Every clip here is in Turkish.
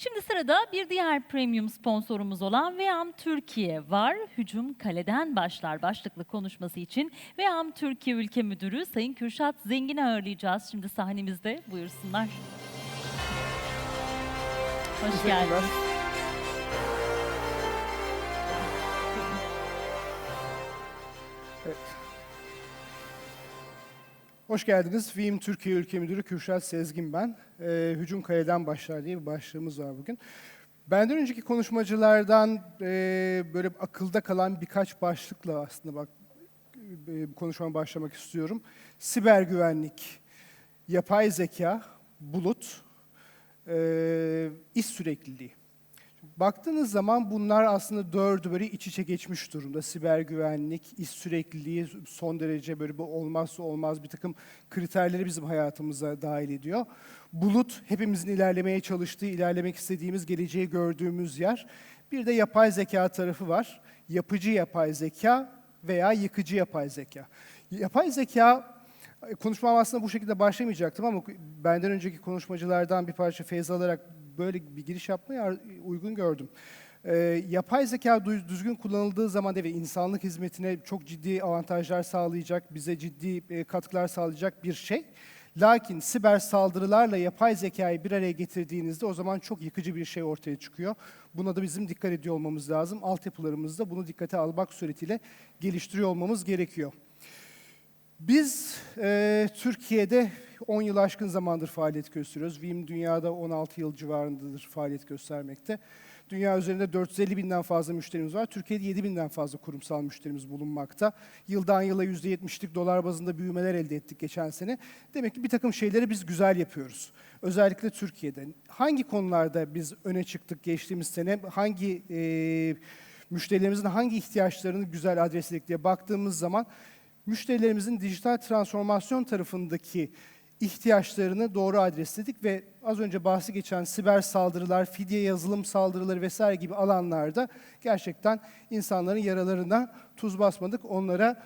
Şimdi sırada bir diğer premium sponsorumuz olan Veam Türkiye var. Hücum kaleden başlar başlıklı konuşması için Veam Türkiye Ülke Müdürü Sayın Kürşat Zengin'i ağırlayacağız şimdi sahnemizde. Buyursunlar. Hoş geldiniz. Hoş geldiniz. Vim Türkiye Ülke Müdürü Kürşat Sezgin ben. Ee, Hücum Kaleden Başlar diye bir başlığımız var bugün. Benden önceki konuşmacılardan e, böyle akılda kalan birkaç başlıkla aslında bak e, konuşmama başlamak istiyorum. Siber güvenlik, yapay zeka, bulut, e, iş sürekliliği. Baktığınız zaman bunlar aslında dördü böyle iç içe geçmiş durumda. Siber güvenlik, iş sürekliliği son derece böyle bir olmazsa olmaz bir takım kriterleri bizim hayatımıza dahil ediyor. Bulut hepimizin ilerlemeye çalıştığı, ilerlemek istediğimiz, geleceği gördüğümüz yer. Bir de yapay zeka tarafı var. Yapıcı yapay zeka veya yıkıcı yapay zeka. Yapay zeka Konuşmam aslında bu şekilde başlamayacaktım ama benden önceki konuşmacılardan bir parça feyz alarak böyle bir giriş yapmayı uygun gördüm. Ee, yapay zeka düzgün kullanıldığı zaman ve insanlık hizmetine çok ciddi avantajlar sağlayacak, bize ciddi e, katkılar sağlayacak bir şey. Lakin siber saldırılarla yapay zekayı bir araya getirdiğinizde o zaman çok yıkıcı bir şey ortaya çıkıyor. Buna da bizim dikkat ediyor olmamız lazım. Altyapılarımızda bunu dikkate almak suretiyle geliştiriyor olmamız gerekiyor. Biz e, Türkiye'de 10 yıl aşkın zamandır faaliyet gösteriyoruz. VİM dünyada 16 yıl civarındadır faaliyet göstermekte. Dünya üzerinde 450 binden fazla müşterimiz var. Türkiye'de 7 binden fazla kurumsal müşterimiz bulunmakta. Yıldan yıla %70'lik dolar bazında büyümeler elde ettik geçen sene. Demek ki bir takım şeyleri biz güzel yapıyoruz. Özellikle Türkiye'de. Hangi konularda biz öne çıktık geçtiğimiz sene? Hangi e, müşterilerimizin hangi ihtiyaçlarını güzel adresledik diye baktığımız zaman müşterilerimizin dijital transformasyon tarafındaki ihtiyaçlarını doğru adresledik ve az önce bahsi geçen siber saldırılar, fidye yazılım saldırıları vesaire gibi alanlarda gerçekten insanların yaralarına tuz basmadık. Onlara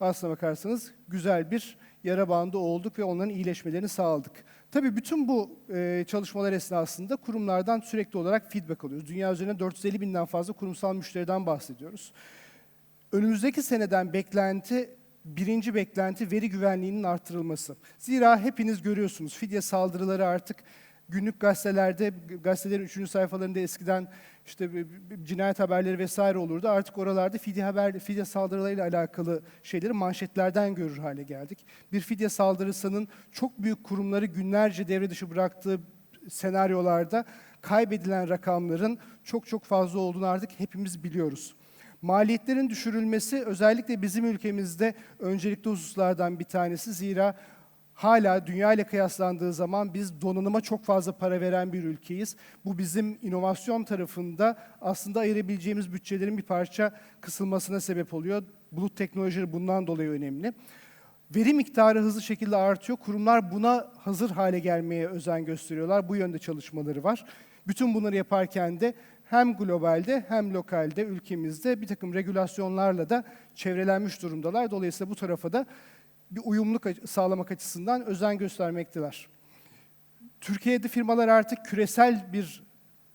aslına bakarsanız güzel bir yara bandı olduk ve onların iyileşmelerini sağladık. Tabii bütün bu e, çalışmalar esnasında kurumlardan sürekli olarak feedback alıyoruz. Dünya üzerinde 450 binden fazla kurumsal müşteriden bahsediyoruz. Önümüzdeki seneden beklenti birinci beklenti veri güvenliğinin artırılması. Zira hepiniz görüyorsunuz fidye saldırıları artık günlük gazetelerde, gazetelerin üçüncü sayfalarında eskiden işte cinayet haberleri vesaire olurdu. Artık oralarda fidye haber, fidye saldırılarıyla alakalı şeyleri manşetlerden görür hale geldik. Bir fidye saldırısının çok büyük kurumları günlerce devre dışı bıraktığı senaryolarda kaybedilen rakamların çok çok fazla olduğunu artık hepimiz biliyoruz. Maliyetlerin düşürülmesi özellikle bizim ülkemizde öncelikli hususlardan bir tanesi. Zira hala dünya ile kıyaslandığı zaman biz donanıma çok fazla para veren bir ülkeyiz. Bu bizim inovasyon tarafında aslında ayırabileceğimiz bütçelerin bir parça kısılmasına sebep oluyor. Bulut teknolojileri bundan dolayı önemli. Veri miktarı hızlı şekilde artıyor. Kurumlar buna hazır hale gelmeye özen gösteriyorlar. Bu yönde çalışmaları var. Bütün bunları yaparken de hem globalde hem lokalde ülkemizde bir takım regülasyonlarla da çevrelenmiş durumdalar. Dolayısıyla bu tarafa da bir uyumluluk aç- sağlamak açısından özen göstermekteler. Türkiye'de firmalar artık küresel bir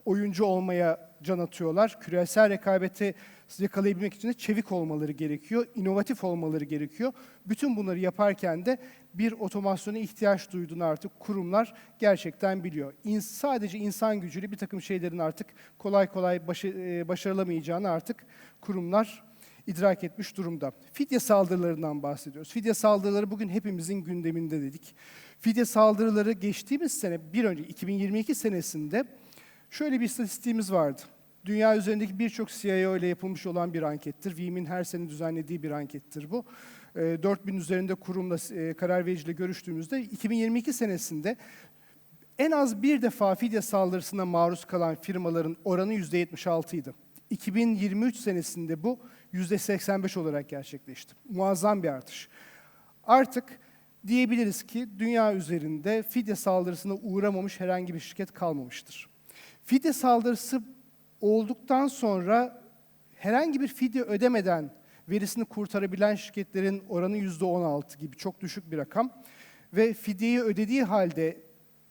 oyuncu olmaya can atıyorlar. Küresel rekabeti yakalayabilmek için de çevik olmaları gerekiyor, inovatif olmaları gerekiyor. Bütün bunları yaparken de bir otomasyona ihtiyaç duyduğunu artık kurumlar gerçekten biliyor. İn, sadece insan gücüyle bir takım şeylerin artık kolay kolay başı, e, başarılamayacağını artık kurumlar idrak etmiş durumda. Fidye saldırılarından bahsediyoruz. Fidye saldırıları bugün hepimizin gündeminde dedik. Fidye saldırıları geçtiğimiz sene, bir önce 2022 senesinde şöyle bir istatistiğimiz vardı. Dünya üzerindeki birçok CIO ile yapılmış olan bir ankettir. VİM'in her sene düzenlediği bir ankettir bu. E, 4000 üzerinde kurumla, e, karar vericiyle görüştüğümüzde 2022 senesinde en az bir defa fidye saldırısına maruz kalan firmaların oranı %76 idi. 2023 senesinde bu %85 olarak gerçekleşti. Muazzam bir artış. Artık diyebiliriz ki dünya üzerinde fidye saldırısına uğramamış herhangi bir şirket kalmamıştır. Fidye saldırısı olduktan sonra herhangi bir fidye ödemeden verisini kurtarabilen şirketlerin oranı %16 gibi çok düşük bir rakam. Ve fidyeyi ödediği halde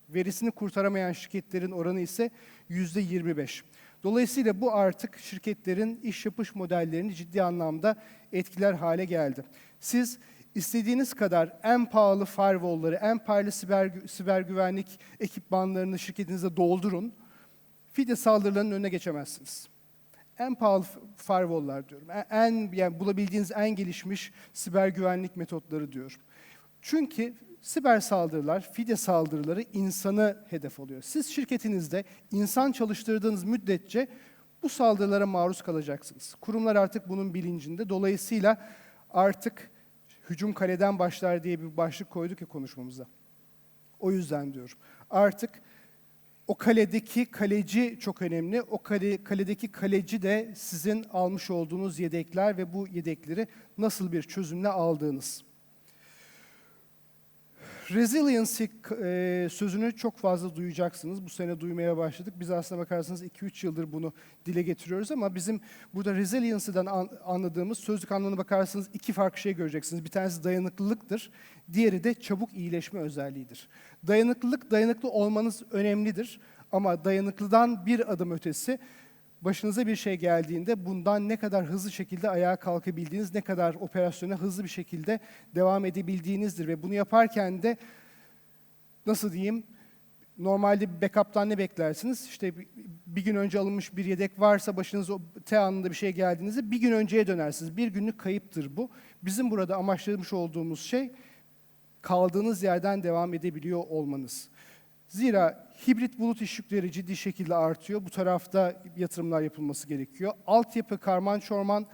Verisini kurtaramayan şirketlerin oranı ise yüzde 25. Dolayısıyla bu artık şirketlerin iş yapış modellerini ciddi anlamda etkiler hale geldi. Siz istediğiniz kadar en pahalı firewall'ları, en pahalı siber, siber güvenlik ekipmanlarını şirketinize doldurun. Fide saldırılarının önüne geçemezsiniz. En pahalı firewall'lar diyorum. En yani bulabildiğiniz en gelişmiş siber güvenlik metotları diyorum. Çünkü siber saldırılar, fide saldırıları insanı hedef alıyor. Siz şirketinizde insan çalıştırdığınız müddetçe bu saldırılara maruz kalacaksınız. Kurumlar artık bunun bilincinde. Dolayısıyla artık hücum kaleden başlar diye bir başlık koyduk ya konuşmamıza. O yüzden diyorum. Artık o kaledeki kaleci çok önemli. O kale, kaledeki kaleci de sizin almış olduğunuz yedekler ve bu yedekleri nasıl bir çözümle aldığınız. Resiliency e, sözünü çok fazla duyacaksınız. Bu sene duymaya başladık. Biz aslına bakarsanız 2-3 yıldır bunu dile getiriyoruz ama bizim burada resiliency'den an- anladığımız sözlük anlamına bakarsanız iki farklı şey göreceksiniz. Bir tanesi dayanıklılıktır, diğeri de çabuk iyileşme özelliğidir. Dayanıklılık, dayanıklı olmanız önemlidir ama dayanıklıdan bir adım ötesi başınıza bir şey geldiğinde bundan ne kadar hızlı şekilde ayağa kalkabildiğiniz, ne kadar operasyona hızlı bir şekilde devam edebildiğinizdir ve bunu yaparken de nasıl diyeyim normalde bir backup'tan ne beklersiniz? İşte bir- gün önce alınmış bir yedek varsa başınıza T anında bir şey geldiğinizde bir gün önceye dönersiniz. Bir günlük kayıptır bu. Bizim burada amaçlamış olduğumuz şey kaldığınız yerden devam edebiliyor olmanız. Zira hibrit bulut iş yükleri ciddi şekilde artıyor. Bu tarafta yatırımlar yapılması gerekiyor. Altyapı karman çorman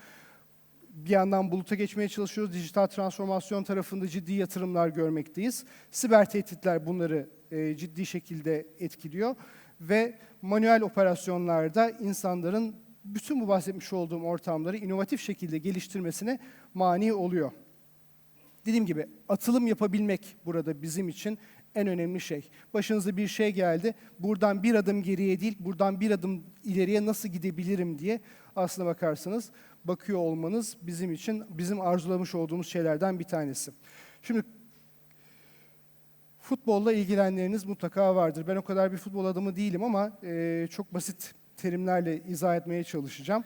bir yandan buluta geçmeye çalışıyoruz. Dijital transformasyon tarafında ciddi yatırımlar görmekteyiz. Siber tehditler bunları e, ciddi şekilde etkiliyor ve manuel operasyonlarda insanların bütün bu bahsetmiş olduğum ortamları inovatif şekilde geliştirmesine mani oluyor. Dediğim gibi atılım yapabilmek burada bizim için en önemli şey. Başınıza bir şey geldi. Buradan bir adım geriye değil, buradan bir adım ileriye nasıl gidebilirim diye aslına bakarsanız bakıyor olmanız bizim için bizim arzulamış olduğumuz şeylerden bir tanesi. Şimdi futbolla ilgilenenleriniz mutlaka vardır. Ben o kadar bir futbol adamı değilim ama eee, çok basit terimlerle izah etmeye çalışacağım.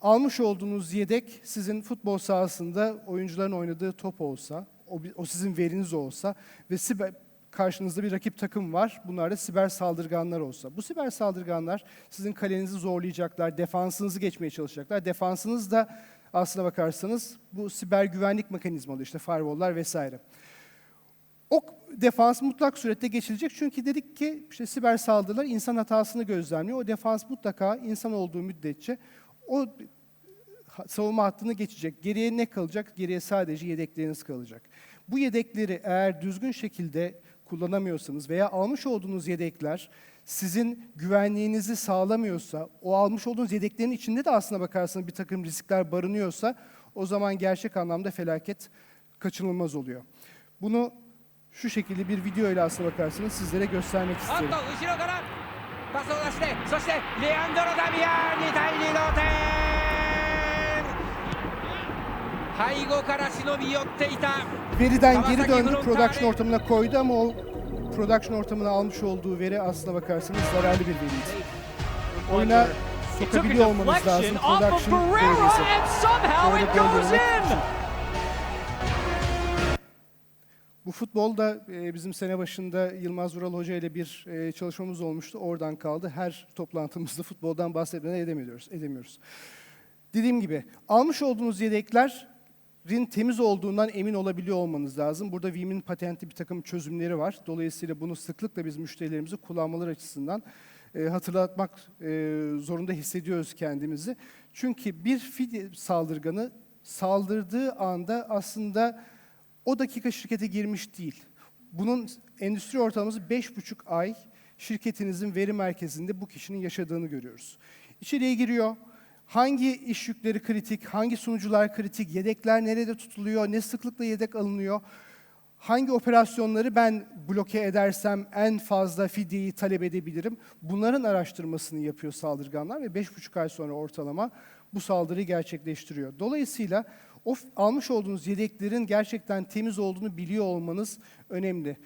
Almış olduğunuz yedek sizin futbol sahasında oyuncuların oynadığı top olsa, o, o sizin veriniz olsa ve siber, karşınızda bir rakip takım var. Bunlar da siber saldırganlar olsa. Bu siber saldırganlar sizin kalenizi zorlayacaklar, defansınızı geçmeye çalışacaklar. Defansınız da aslına bakarsanız bu siber güvenlik mekanizmaları işte firewall'lar vesaire. O defans mutlak surette geçilecek çünkü dedik ki işte siber saldırılar insan hatasını gözlemliyor. O defans mutlaka insan olduğu müddetçe o savunma hattını geçecek. Geriye ne kalacak? Geriye sadece yedekleriniz kalacak. Bu yedekleri eğer düzgün şekilde kullanamıyorsanız veya almış olduğunuz yedekler sizin güvenliğinizi sağlamıyorsa, o almış olduğunuz yedeklerin içinde de aslına bakarsanız bir takım riskler barınıyorsa o zaman gerçek anlamda felaket kaçınılmaz oluyor. Bunu şu şekilde bir video ile aslına bakarsanız sizlere göstermek おっ isterim. と後ろからパスを出してそしてレアンドロ・ダミアン2対2同点 Veriden geri döndü, production ortamına koydu ama o production ortamına almış olduğu veri aslına bakarsanız zararlı bir veriydi. Oyuna sokabiliyor olmanız lazım production verisi. it gol. Bu futbolda e, bizim sene başında Yılmaz Vural Hoca ile bir e, çalışmamız olmuştu. Oradan kaldı. Her toplantımızda futboldan bahsetmeden edemiyoruz. edemiyoruz. Dediğim gibi almış olduğunuz yedeklerin temiz olduğundan emin olabiliyor olmanız lazım. Burada Veeam'in patentli bir takım çözümleri var. Dolayısıyla bunu sıklıkla biz müşterilerimizi kullanmaları açısından e, hatırlatmak e, zorunda hissediyoruz kendimizi. Çünkü bir fide saldırganı saldırdığı anda aslında o dakika şirkete girmiş değil. Bunun endüstri ortalaması 5,5 ay şirketinizin veri merkezinde bu kişinin yaşadığını görüyoruz. İçeriye giriyor. Hangi iş yükleri kritik, hangi sunucular kritik, yedekler nerede tutuluyor, ne sıklıkla yedek alınıyor, hangi operasyonları ben bloke edersem en fazla fideyi talep edebilirim. Bunların araştırmasını yapıyor saldırganlar ve 5,5 ay sonra ortalama bu saldırıyı gerçekleştiriyor. Dolayısıyla o almış olduğunuz yedeklerin gerçekten temiz olduğunu biliyor olmanız önemli.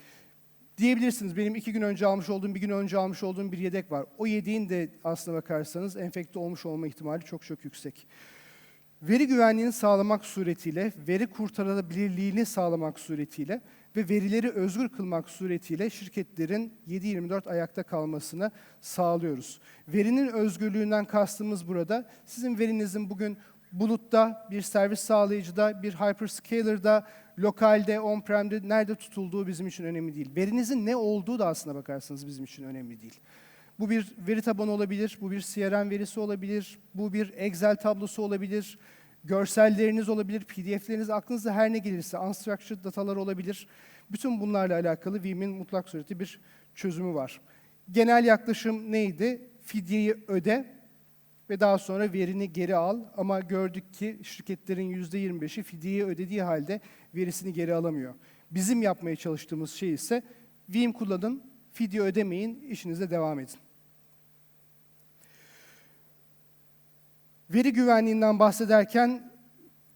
Diyebilirsiniz benim iki gün önce almış olduğum, bir gün önce almış olduğum bir yedek var. O yedeğin de aslına bakarsanız enfekte olmuş olma ihtimali çok çok yüksek. Veri güvenliğini sağlamak suretiyle, veri kurtarılabilirliğini sağlamak suretiyle ve verileri özgür kılmak suretiyle şirketlerin 7-24 ayakta kalmasını sağlıyoruz. Verinin özgürlüğünden kastımız burada, sizin verinizin bugün bulutta, bir servis sağlayıcıda, bir hyperscaler'da, lokalde, on-prem'de nerede tutulduğu bizim için önemli değil. Verinizin ne olduğu da aslına bakarsanız bizim için önemli değil. Bu bir veri tabanı olabilir, bu bir CRM verisi olabilir, bu bir Excel tablosu olabilir, görselleriniz olabilir, PDF'leriniz aklınıza her ne gelirse, unstructured datalar olabilir. Bütün bunlarla alakalı Veeam'in mutlak sureti bir çözümü var. Genel yaklaşım neydi? Fidyeyi öde ve daha sonra verini geri al. Ama gördük ki şirketlerin %25'i fidyeyi ödediği halde verisini geri alamıyor. Bizim yapmaya çalıştığımız şey ise Veeam kullanın, fidye ödemeyin, işinize devam edin. Veri güvenliğinden bahsederken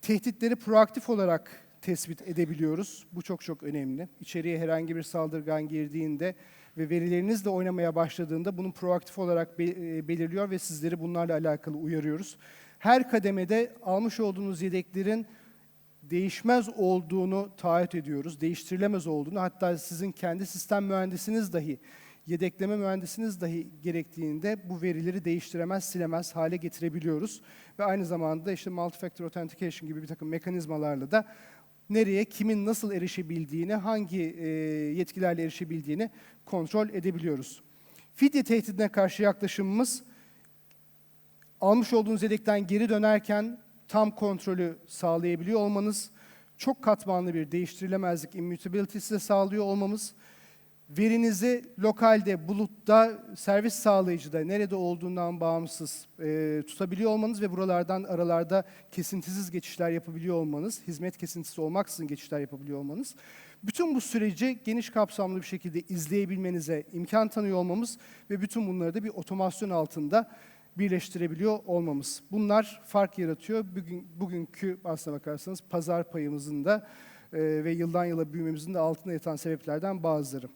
tehditleri proaktif olarak tespit edebiliyoruz. Bu çok çok önemli. İçeriye herhangi bir saldırgan girdiğinde ve verilerinizle oynamaya başladığında bunu proaktif olarak e, belirliyor ve sizleri bunlarla alakalı uyarıyoruz. Her kademede almış olduğunuz yedeklerin değişmez olduğunu taahhüt ediyoruz. Değiştirilemez olduğunu hatta sizin kendi sistem mühendisiniz dahi yedekleme mühendisiniz dahi gerektiğinde bu verileri değiştiremez, silemez hale getirebiliyoruz. Ve aynı zamanda işte multi-factor authentication gibi bir takım mekanizmalarla da nereye, kimin nasıl erişebildiğini, hangi e, yetkilerle erişebildiğini kontrol edebiliyoruz. Fidye tehdidine karşı yaklaşımımız almış olduğunuz yedekten geri dönerken tam kontrolü sağlayabiliyor olmanız, çok katmanlı bir değiştirilemezlik immutability size sağlıyor olmamız, verinizi lokalde, bulutta, servis sağlayıcıda nerede olduğundan bağımsız e, tutabiliyor olmanız ve buralardan aralarda kesintisiz geçişler yapabiliyor olmanız, hizmet kesintisi olmaksızın geçişler yapabiliyor olmanız, bütün bu süreci geniş kapsamlı bir şekilde izleyebilmenize imkan tanıyor olmamız ve bütün bunları da bir otomasyon altında birleştirebiliyor olmamız. Bunlar fark yaratıyor. Bugün, bugünkü aslına bakarsanız pazar payımızın da e, ve yıldan yıla büyümemizin de altında yatan sebeplerden bazıları.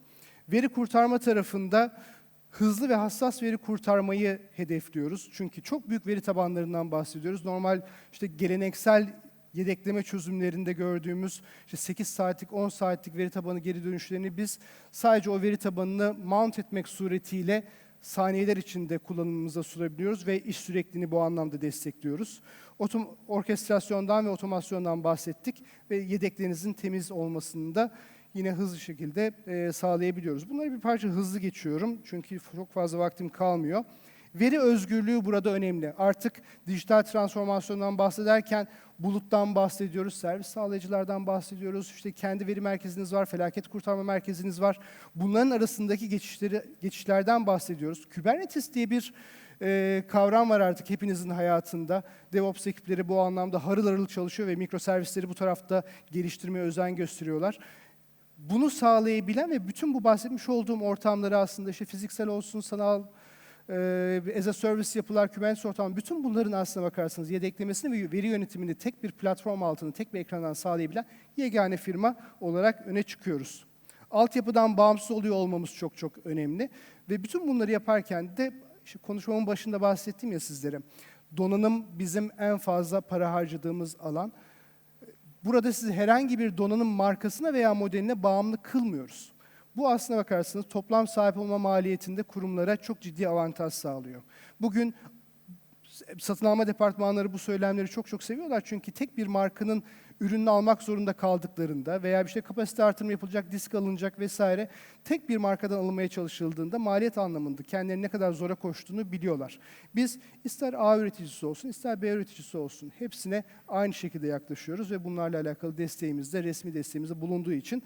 Veri kurtarma tarafında hızlı ve hassas veri kurtarmayı hedefliyoruz. Çünkü çok büyük veri tabanlarından bahsediyoruz. Normal işte geleneksel yedekleme çözümlerinde gördüğümüz işte 8 saatlik, 10 saatlik veri tabanı geri dönüşlerini biz sadece o veri tabanını mount etmek suretiyle saniyeler içinde kullanımımıza sunabiliyoruz ve iş sürekliliğini bu anlamda destekliyoruz. Otom orkestrasyondan ve otomasyondan bahsettik ve yedeklerinizin temiz olmasını da yine hızlı şekilde e, sağlayabiliyoruz. Bunları bir parça hızlı geçiyorum çünkü çok fazla vaktim kalmıyor. Veri özgürlüğü burada önemli. Artık dijital transformasyondan bahsederken buluttan bahsediyoruz, servis sağlayıcılardan bahsediyoruz. İşte kendi veri merkeziniz var, felaket kurtarma merkeziniz var. Bunların arasındaki geçişleri geçişlerden bahsediyoruz. Kubernetes diye bir e, kavram var artık hepinizin hayatında. DevOps ekipleri bu anlamda harıl harıl çalışıyor ve mikroservisleri bu tarafta geliştirmeye özen gösteriyorlar bunu sağlayabilen ve bütün bu bahsetmiş olduğum ortamları aslında işte fiziksel olsun, sanal, as a service yapılar, Kubernetes ortamı, bütün bunların aslına bakarsanız yedeklemesini ve veri yönetimini tek bir platform altında, tek bir ekrandan sağlayabilen yegane firma olarak öne çıkıyoruz. Altyapıdan bağımsız oluyor olmamız çok çok önemli ve bütün bunları yaparken de işte konuşmamın başında bahsettim ya sizlere. Donanım bizim en fazla para harcadığımız alan. Burada sizi herhangi bir donanım markasına veya modeline bağımlı kılmıyoruz. Bu aslına bakarsanız toplam sahip olma maliyetinde kurumlara çok ciddi avantaj sağlıyor. Bugün satın alma departmanları bu söylemleri çok çok seviyorlar. Çünkü tek bir markanın ürününü almak zorunda kaldıklarında veya bir şey kapasite artırımı yapılacak, disk alınacak vesaire tek bir markadan alınmaya çalışıldığında maliyet anlamında kendilerine ne kadar zora koştuğunu biliyorlar. Biz ister A üreticisi olsun, ister B üreticisi olsun hepsine aynı şekilde yaklaşıyoruz ve bunlarla alakalı desteğimizde, resmi desteğimizde bulunduğu için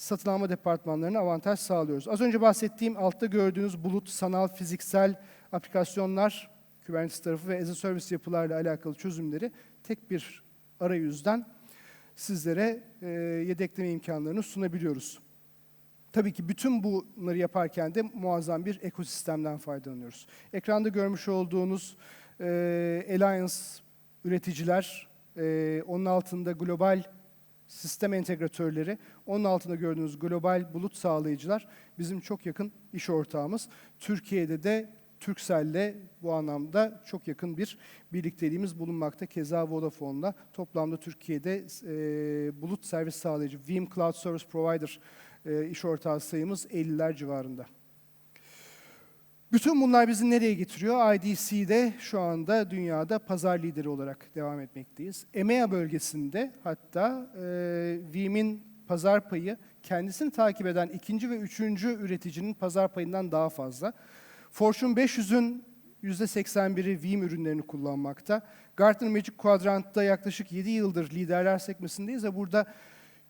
satın alma departmanlarına avantaj sağlıyoruz. Az önce bahsettiğim altta gördüğünüz bulut, sanal, fiziksel aplikasyonlar, Kubernetes tarafı ve as a service yapılarla alakalı çözümleri tek bir arayüzden sizlere e, yedekleme imkanlarını sunabiliyoruz. Tabii ki bütün bunları yaparken de muazzam bir ekosistemden faydalanıyoruz. Ekranda görmüş olduğunuz e, Alliance üreticiler, e, onun altında global sistem entegratörleri, onun altında gördüğünüz global bulut sağlayıcılar bizim çok yakın iş ortağımız. Türkiye'de de Turkcell'le bu anlamda çok yakın bir birlikteliğimiz bulunmakta. Keza Vodafone'la toplamda Türkiye'de e, bulut servis sağlayıcı Veeam Cloud Service Provider e, iş ortağı sayımız 50'ler civarında. Bütün bunlar bizi nereye getiriyor? IDC'de şu anda dünyada pazar lideri olarak devam etmekteyiz. EMEA bölgesinde hatta e, Veeam'in pazar payı kendisini takip eden ikinci ve üçüncü üreticinin pazar payından daha fazla. Fortune 500'ün %81'i Veeam ürünlerini kullanmakta. Gartner Magic Quadrant'ta yaklaşık 7 yıldır liderler sekmesindeyiz ve burada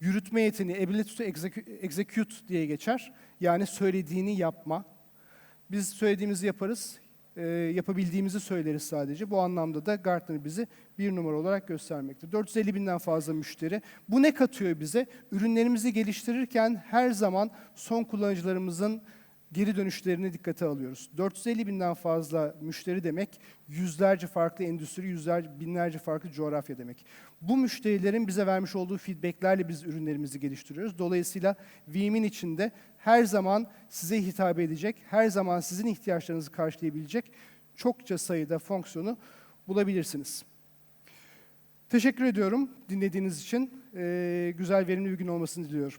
yürütme yeteneği, ability to execu- execute diye geçer. Yani söylediğini yapma. Biz söylediğimizi yaparız, e, yapabildiğimizi söyleriz sadece. Bu anlamda da Gartner bizi bir numara olarak göstermekte. 450 binden fazla müşteri. Bu ne katıyor bize? Ürünlerimizi geliştirirken her zaman son kullanıcılarımızın geri dönüşlerini dikkate alıyoruz. 450 binden fazla müşteri demek, yüzlerce farklı endüstri, yüzlerce, binlerce farklı coğrafya demek. Bu müşterilerin bize vermiş olduğu feedbacklerle biz ürünlerimizi geliştiriyoruz. Dolayısıyla Veeam'in içinde her zaman size hitap edecek, her zaman sizin ihtiyaçlarınızı karşılayabilecek çokça sayıda fonksiyonu bulabilirsiniz. Teşekkür ediyorum dinlediğiniz için. Ee, güzel, verimli bir gün olmasını diliyorum.